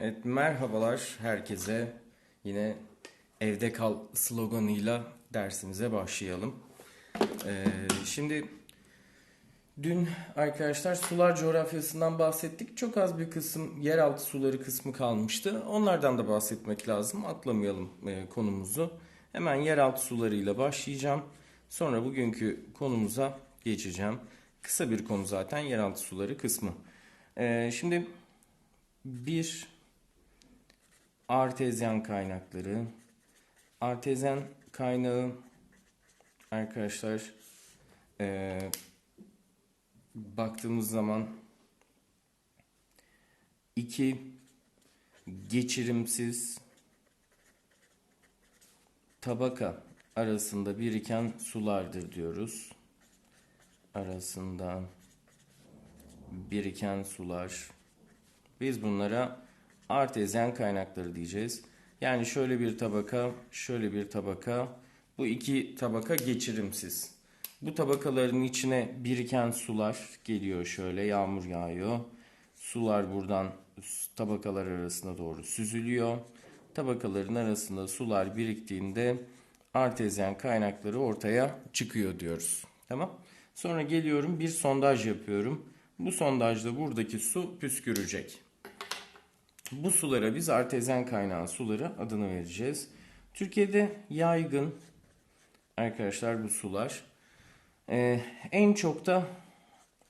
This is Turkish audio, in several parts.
Evet, merhabalar herkese. Yine evde kal sloganıyla dersimize başlayalım. Ee, şimdi dün arkadaşlar sular coğrafyasından bahsettik. Çok az bir kısım yeraltı suları kısmı kalmıştı. Onlardan da bahsetmek lazım. Atlamayalım e, konumuzu. Hemen yeraltı sularıyla başlayacağım. Sonra bugünkü konumuza geçeceğim. Kısa bir konu zaten yeraltı suları kısmı. Ee, şimdi bir artezyen kaynakları. Artezyen kaynağı arkadaşlar eee, baktığımız zaman iki geçirimsiz tabaka arasında biriken sulardır diyoruz. Arasında biriken sular. Biz bunlara artezyen kaynakları diyeceğiz. Yani şöyle bir tabaka, şöyle bir tabaka. Bu iki tabaka geçirimsiz. Bu tabakaların içine biriken sular geliyor şöyle yağmur yağıyor. Sular buradan tabakalar arasında doğru süzülüyor. Tabakaların arasında sular biriktiğinde artezyen kaynakları ortaya çıkıyor diyoruz. Tamam? Sonra geliyorum bir sondaj yapıyorum. Bu sondajda buradaki su püskürecek. Bu sulara biz artezyen kaynağı suları adını vereceğiz. Türkiye'de yaygın arkadaşlar bu sular. Ee, en çok da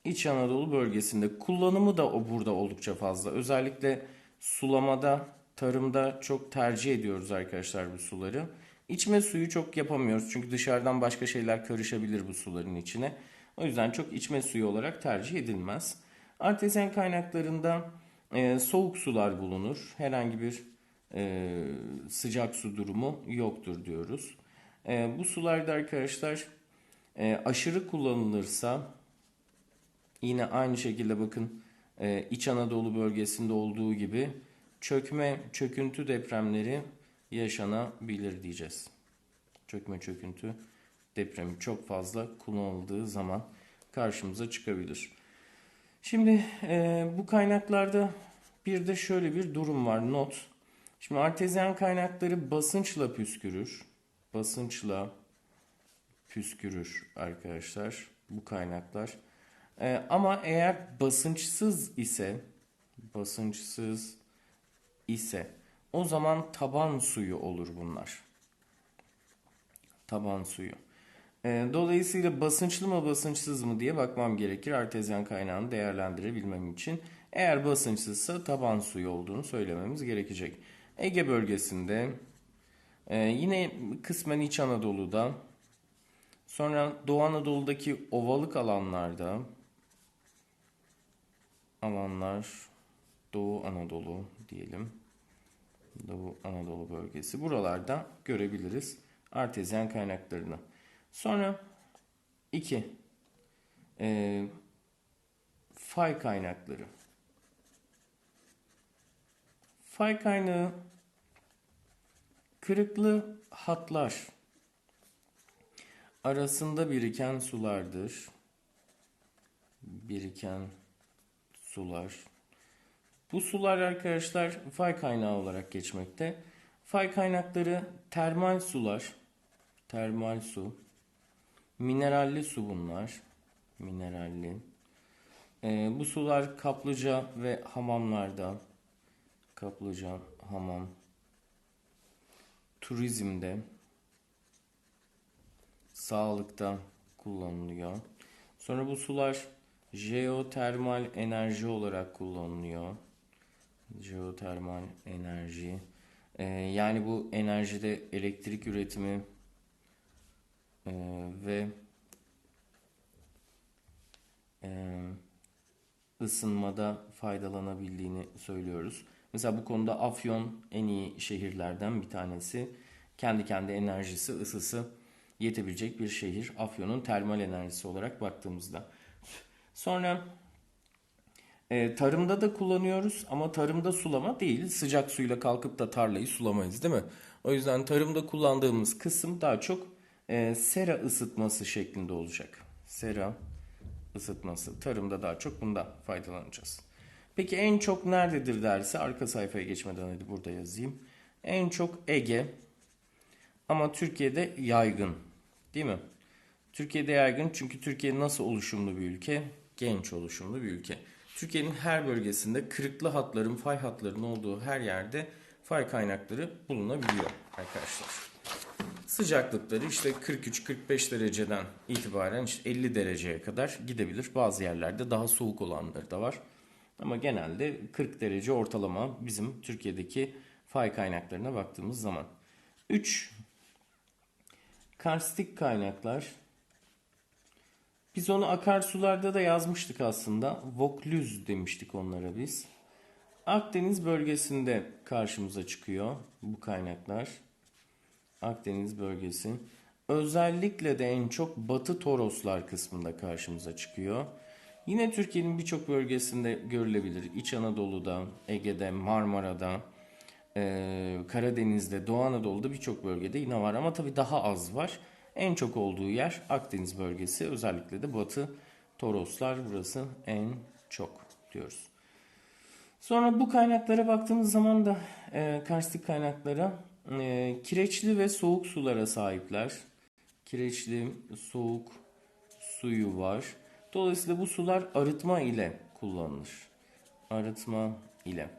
İç Anadolu bölgesinde kullanımı da o burada oldukça fazla. Özellikle sulamada, tarımda çok tercih ediyoruz arkadaşlar bu suları. İçme suyu çok yapamıyoruz çünkü dışarıdan başka şeyler karışabilir bu suların içine. O yüzden çok içme suyu olarak tercih edilmez. Artezyen kaynaklarında e, soğuk sular bulunur. Herhangi bir e, sıcak su durumu yoktur diyoruz. E, bu sularda arkadaşlar e, aşırı kullanılırsa yine aynı şekilde bakın e, İç Anadolu bölgesinde olduğu gibi çökme, çöküntü depremleri yaşanabilir diyeceğiz. Çökme, çöküntü depremi çok fazla kullanıldığı zaman karşımıza çıkabilir. Şimdi e, bu kaynaklarda bir de şöyle bir durum var. Not. Şimdi artezyen kaynakları basınçla püskürür. Basınçla püskürür arkadaşlar bu kaynaklar. E, ama eğer basınçsız ise basınçsız ise o zaman taban suyu olur bunlar. Taban suyu. E, dolayısıyla basınçlı mı basınçsız mı diye bakmam gerekir artezyen kaynağını değerlendirebilmem için. Eğer basınçsızsa taban suyu olduğunu söylememiz gerekecek. Ege bölgesinde e, yine kısmen İç Anadolu'da sonra Doğu Anadolu'daki ovalık alanlarda alanlar Doğu Anadolu diyelim. Doğu Anadolu bölgesi. Buralarda görebiliriz artezyen kaynaklarını. Sonra 2. E, fay kaynakları. Fay kaynağı kırıklı hatlar arasında biriken sulardır. Biriken sular. Bu sular arkadaşlar fay kaynağı olarak geçmekte. Fay kaynakları termal sular, termal su, mineralli su bunlar, mineralli. Ee, bu sular kaplıca ve hamamlarda, kaplıca, hamam, turizmde, sağlıkta kullanılıyor. Sonra bu sular jeotermal enerji olarak kullanılıyor. Jeotermal enerji. Ee, yani bu enerjide elektrik üretimi e, ve e, ısınmada faydalanabildiğini söylüyoruz. Mesela bu konuda Afyon en iyi şehirlerden bir tanesi. Kendi kendi enerjisi, ısısı yetebilecek bir şehir. Afyon'un termal enerjisi olarak baktığımızda. Sonra e, tarımda da kullanıyoruz ama tarımda sulama değil. Sıcak suyla kalkıp da tarlayı sulamayız değil mi? O yüzden tarımda kullandığımız kısım daha çok e, sera ısıtması şeklinde olacak. Sera ısıtması. Tarımda daha çok bundan faydalanacağız. Peki en çok nerededir derse arka sayfaya geçmeden hadi burada yazayım. En çok Ege ama Türkiye'de yaygın. Değil mi? Türkiye'de yaygın çünkü Türkiye nasıl oluşumlu bir ülke? Genç oluşumlu bir ülke. Türkiye'nin her bölgesinde kırıklı hatların, fay hatlarının olduğu her yerde fay kaynakları bulunabiliyor arkadaşlar. Sıcaklıkları işte 43-45 dereceden itibaren işte 50 dereceye kadar gidebilir. Bazı yerlerde daha soğuk olanları da var. Ama genelde 40 derece ortalama bizim Türkiye'deki fay kaynaklarına baktığımız zaman. 3. Karstik kaynaklar. Biz onu akarsularda da yazmıştık aslında. Voklüz demiştik onlara biz. Akdeniz bölgesinde karşımıza çıkıyor bu kaynaklar. Akdeniz bölgesi. Özellikle de en çok Batı Toroslar kısmında karşımıza çıkıyor. Yine Türkiye'nin birçok bölgesinde görülebilir. İç Anadolu'da, Ege'de, Marmara'da, e, Karadeniz'de, Doğu Anadolu'da birçok bölgede yine var ama tabii daha az var. En çok olduğu yer Akdeniz bölgesi. Özellikle de Batı Toroslar burası en çok diyoruz. Sonra bu kaynaklara baktığımız zaman da e, karstik kaynaklara e, kireçli ve soğuk sulara sahipler. Kireçli, soğuk suyu var. Dolayısıyla bu sular arıtma ile kullanılır. Arıtma ile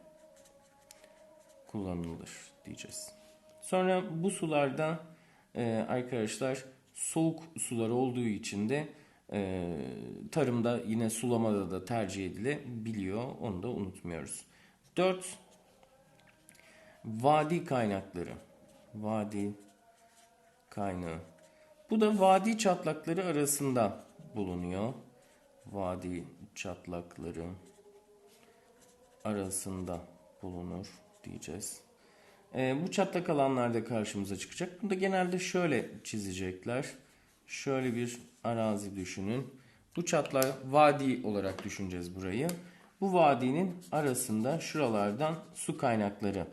kullanılır diyeceğiz. Sonra bu sularda e, arkadaşlar soğuk sular olduğu için de e, tarımda yine sulamada da tercih edilebiliyor. Onu da unutmuyoruz. 4. Vadi kaynakları. Vadi kaynağı. Bu da vadi çatlakları arasında bulunuyor. Vadi çatlakları arasında bulunur diyeceğiz. E, bu çatlak alanlarda karşımıza çıkacak. Bunu da genelde şöyle çizecekler. Şöyle bir arazi düşünün. Bu çatlağı vadi olarak düşüneceğiz burayı. Bu vadinin arasında şuralardan su kaynakları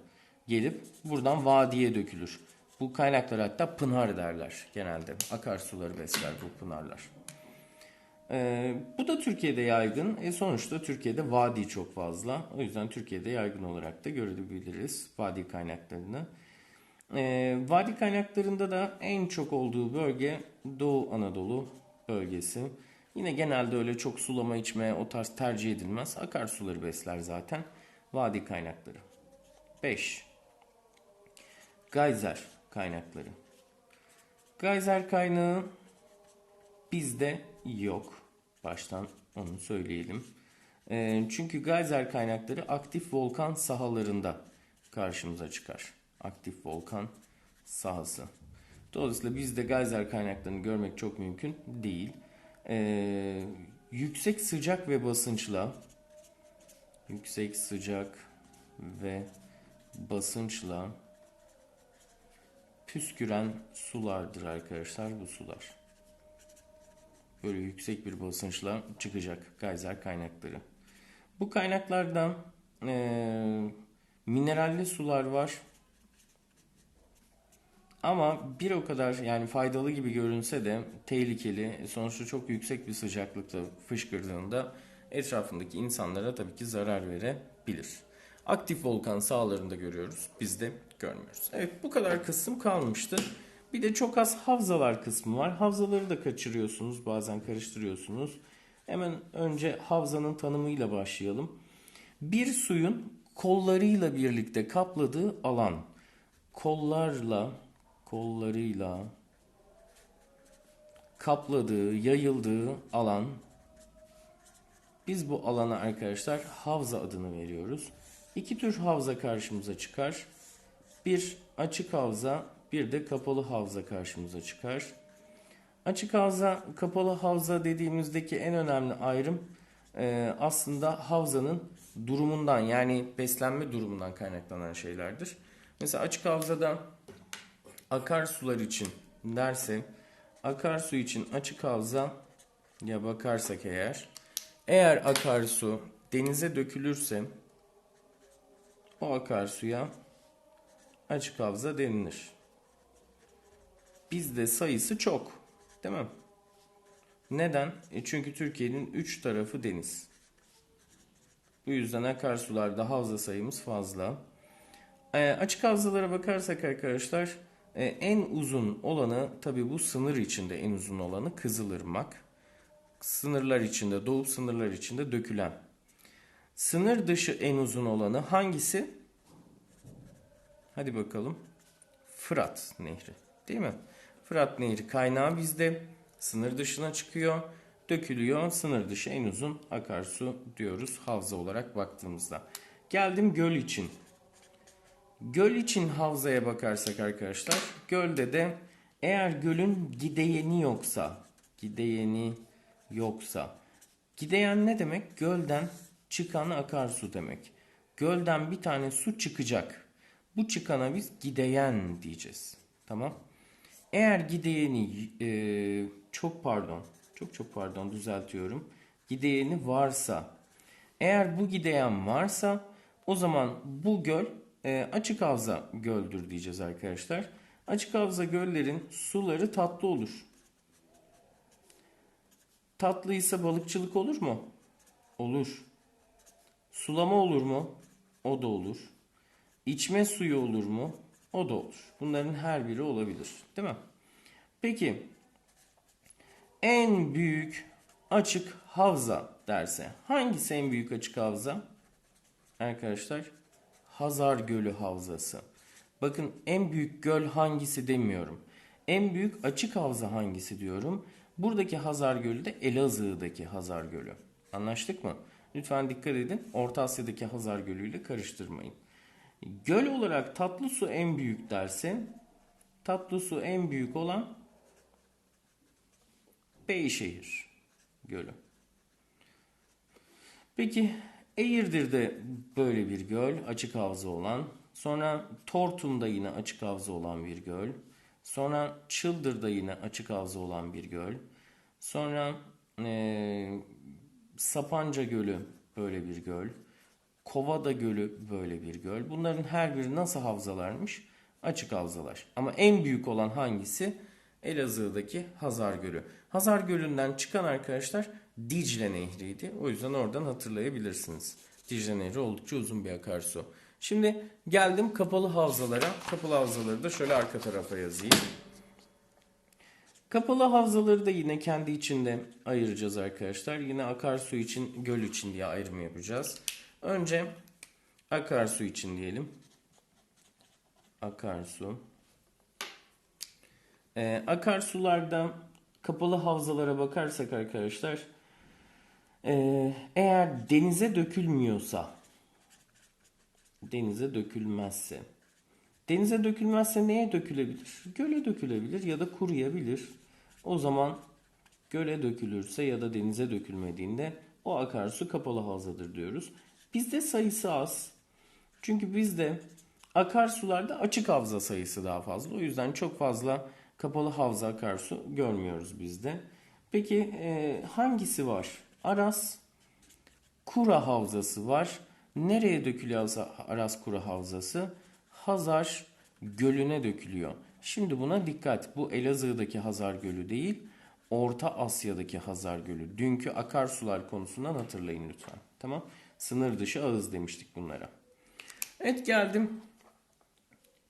gelip buradan vadiye dökülür. Bu kaynaklar hatta pınar derler genelde. Akarsuları besler bu pınarlar. Ee, bu da Türkiye'de yaygın. E sonuçta Türkiye'de vadi çok fazla. O yüzden Türkiye'de yaygın olarak da görebiliriz vadi kaynaklarını. Ee, vadi kaynaklarında da en çok olduğu bölge Doğu Anadolu bölgesi. Yine genelde öyle çok sulama içme o tarz tercih edilmez. Akarsuları besler zaten. Vadi kaynakları. 5. Gayzer kaynakları. Gayzer kaynağı bizde yok. Baştan onu söyleyelim. E, çünkü gayzer kaynakları aktif volkan sahalarında karşımıza çıkar. Aktif volkan sahası. Dolayısıyla bizde gayzer kaynaklarını görmek çok mümkün değil. E, yüksek sıcak ve basınçla yüksek sıcak ve basınçla püsküren sulardır arkadaşlar bu sular. Böyle yüksek bir basınçla çıkacak gayzer kaynakları. Bu kaynaklardan e, mineralli sular var. Ama bir o kadar yani faydalı gibi görünse de tehlikeli. Sonuçta çok yüksek bir sıcaklıkta fışkırdığında etrafındaki insanlara tabii ki zarar verebilir. Aktif volkan sahalarında görüyoruz. Biz de görmüyoruz. Evet bu kadar kısım kalmıştı. Bir de çok az havzalar kısmı var. Havzaları da kaçırıyorsunuz, bazen karıştırıyorsunuz. Hemen önce havzanın tanımıyla başlayalım. Bir suyun kollarıyla birlikte kapladığı alan. Kollarla, kollarıyla kapladığı, yayıldığı alan. Biz bu alana arkadaşlar havza adını veriyoruz. İki tür havza karşımıza çıkar. Bir açık havza, bir de kapalı havza karşımıza çıkar. Açık havza, kapalı havza dediğimizdeki en önemli ayrım e, aslında havzanın durumundan yani beslenme durumundan kaynaklanan şeylerdir. Mesela açık havzada akarsular için derse akarsu için açık havza ya bakarsak eğer eğer akarsu denize dökülürse o akarsuya açık havza denilir. Bizde sayısı çok. Değil mi? Neden? E çünkü Türkiye'nin 3 tarafı deniz. Bu yüzden akarsularda havza sayımız fazla. E, açık havzalara bakarsak arkadaşlar e, en uzun olanı tabi bu sınır içinde en uzun olanı Kızılırmak. Sınırlar içinde, doğu sınırlar içinde dökülen. Sınır dışı en uzun olanı hangisi? Hadi bakalım. Fırat Nehri. Değil mi? Fırat Nehri kaynağı bizde. Sınır dışına çıkıyor. Dökülüyor. Sınır dışı en uzun akarsu diyoruz havza olarak baktığımızda. Geldim göl için. Göl için havzaya bakarsak arkadaşlar. Gölde de eğer gölün gideyeni yoksa. Gideyeni yoksa. Gideyen ne demek? Gölden çıkan akarsu demek. Gölden bir tane su çıkacak. Bu çıkana biz gideyen diyeceğiz. Tamam. Eğer gideyeni e, çok pardon, çok çok pardon düzeltiyorum. Gideyeni varsa, eğer bu gideyen varsa o zaman bu göl e, açık havza göldür diyeceğiz arkadaşlar. Açık havza göllerin suları tatlı olur. Tatlıysa balıkçılık olur mu? Olur. Sulama olur mu? O da olur. İçme suyu olur mu? O da olur. Bunların her biri olabilir. Değil mi? Peki en büyük açık havza derse hangisi en büyük açık havza? Arkadaşlar Hazar Gölü Havzası. Bakın en büyük göl hangisi demiyorum. En büyük açık havza hangisi diyorum. Buradaki Hazar Gölü de Elazığ'daki Hazar Gölü. Anlaştık mı? Lütfen dikkat edin. Orta Asya'daki Hazar Gölü ile karıştırmayın. Göl olarak tatlı su en büyük derse tatlı su en büyük olan Beyşehir Gölü. Peki Eğirdir'de böyle bir göl açık havza olan. Sonra Tortum'da yine açık havza olan bir göl. Sonra Çıldır'da yine açık havza olan bir göl. Sonra e, Sapanca Gölü böyle bir göl. Kovada Gölü böyle bir göl. Bunların her biri nasıl havzalarmış? Açık havzalar. Ama en büyük olan hangisi? Elazığ'daki Hazar Gölü. Hazar Gölü'nden çıkan arkadaşlar Dicle Nehri'ydi. O yüzden oradan hatırlayabilirsiniz. Dicle Nehri oldukça uzun bir akarsu. Şimdi geldim kapalı havzalara. Kapalı havzaları da şöyle arka tarafa yazayım. Kapalı havzaları da yine kendi içinde ayıracağız arkadaşlar. Yine akarsu için, göl için diye ayrım yapacağız. Önce akarsu için diyelim. Akarsu. Ee, akarsularda kapalı havzalara bakarsak arkadaşlar e, eğer denize dökülmüyorsa denize dökülmezse denize dökülmezse neye dökülebilir? Göle dökülebilir ya da kuruyabilir. O zaman göle dökülürse ya da denize dökülmediğinde o akarsu kapalı havzadır diyoruz. Bizde sayısı az. Çünkü bizde akarsularda açık havza sayısı daha fazla. O yüzden çok fazla kapalı havza akarsu görmüyoruz bizde. Peki e, hangisi var? Aras Kura Havzası var. Nereye dökülüyor Aras Kura Havzası? Hazar Gölü'ne dökülüyor. Şimdi buna dikkat. Bu Elazığ'daki Hazar Gölü değil, Orta Asya'daki Hazar Gölü. Dünkü akarsular konusundan hatırlayın lütfen. Tamam? Sınır dışı ağız demiştik bunlara. Evet geldim.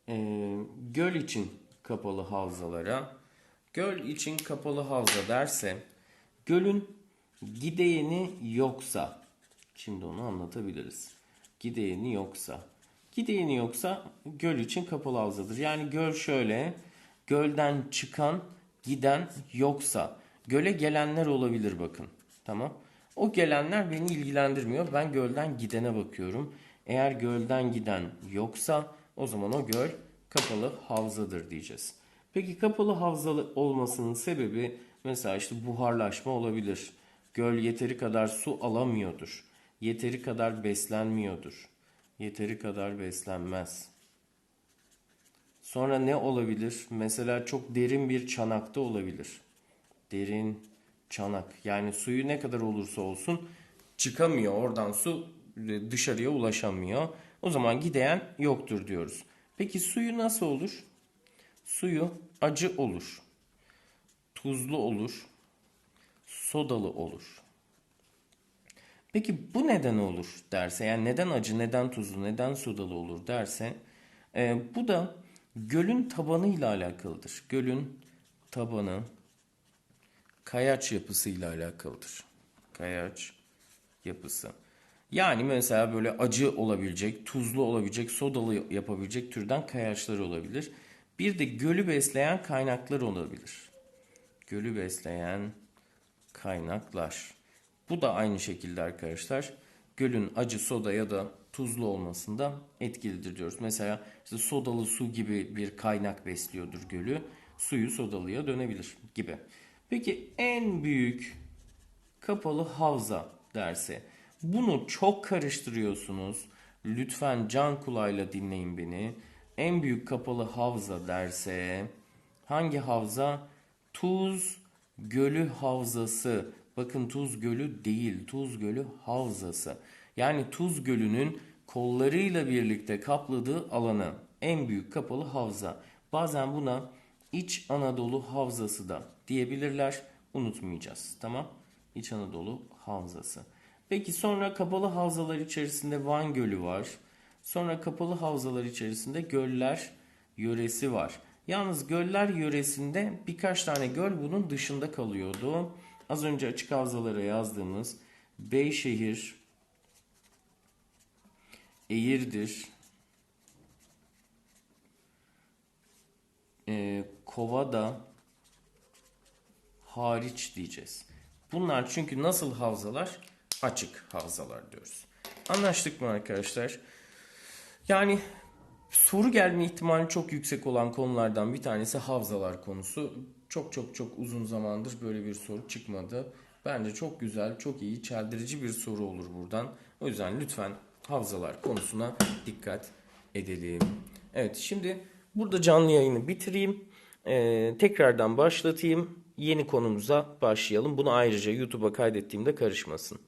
Ee, göl için kapalı havzalara. Göl için kapalı havza derse gölün gideyeni yoksa şimdi onu anlatabiliriz. Gideyeni yoksa gideyeni yoksa göl için kapalı havzadır. Yani göl şöyle gölden çıkan giden yoksa göle gelenler olabilir bakın. Tamam. O gelenler beni ilgilendirmiyor. Ben gölden gidene bakıyorum. Eğer gölden giden yoksa o zaman o göl kapalı havzadır diyeceğiz. Peki kapalı havzalı olmasının sebebi mesela işte buharlaşma olabilir. Göl yeteri kadar su alamıyordur. Yeteri kadar beslenmiyordur. Yeteri kadar beslenmez. Sonra ne olabilir? Mesela çok derin bir çanakta olabilir. Derin çanak. Yani suyu ne kadar olursa olsun çıkamıyor. Oradan su dışarıya ulaşamıyor. O zaman gideyen yoktur diyoruz. Peki suyu nasıl olur? Suyu acı olur. Tuzlu olur. Sodalı olur. Peki bu neden olur derse yani neden acı, neden tuzlu, neden sodalı olur derse e, bu da gölün tabanıyla alakalıdır. Gölün tabanı kayaç yapısıyla alakalıdır. Kayaç yapısı. Yani mesela böyle acı olabilecek, tuzlu olabilecek, sodalı yapabilecek türden kayaçlar olabilir. Bir de gölü besleyen kaynaklar olabilir. Gölü besleyen kaynaklar. Bu da aynı şekilde arkadaşlar gölün acı soda ya da tuzlu olmasında etkilidir diyoruz. Mesela işte sodalı su gibi bir kaynak besliyordur gölü. Suyu sodalıya dönebilir gibi. Peki en büyük kapalı havza derse bunu çok karıştırıyorsunuz. Lütfen can kulağıyla dinleyin beni. En büyük kapalı havza derse hangi havza? Tuz Gölü Havzası. Bakın Tuz Gölü değil, Tuz Gölü Havzası. Yani Tuz Gölü'nün kollarıyla birlikte kapladığı alanı en büyük kapalı havza. Bazen buna İç Anadolu Havzası da diyebilirler. Unutmayacağız. Tamam? İç Anadolu Havzası. Peki sonra kapalı havzalar içerisinde Van Gölü var. Sonra kapalı havzalar içerisinde göller yöresi var. Yalnız göller yöresinde birkaç tane göl bunun dışında kalıyordu. Az önce açık havzalara yazdığımız Beyşehir, Eğirdir, e, Kovada hariç diyeceğiz. Bunlar çünkü nasıl havzalar? Açık havzalar diyoruz. Anlaştık mı arkadaşlar? Yani soru gelme ihtimali çok yüksek olan konulardan bir tanesi havzalar konusu. Çok çok çok uzun zamandır böyle bir soru çıkmadı. Bence çok güzel, çok iyi, çeldirici bir soru olur buradan. O yüzden lütfen havzalar konusuna dikkat edelim. Evet şimdi burada canlı yayını bitireyim. Ee, tekrardan başlatayım. Yeni konumuza başlayalım. Bunu ayrıca YouTube'a kaydettiğimde karışmasın.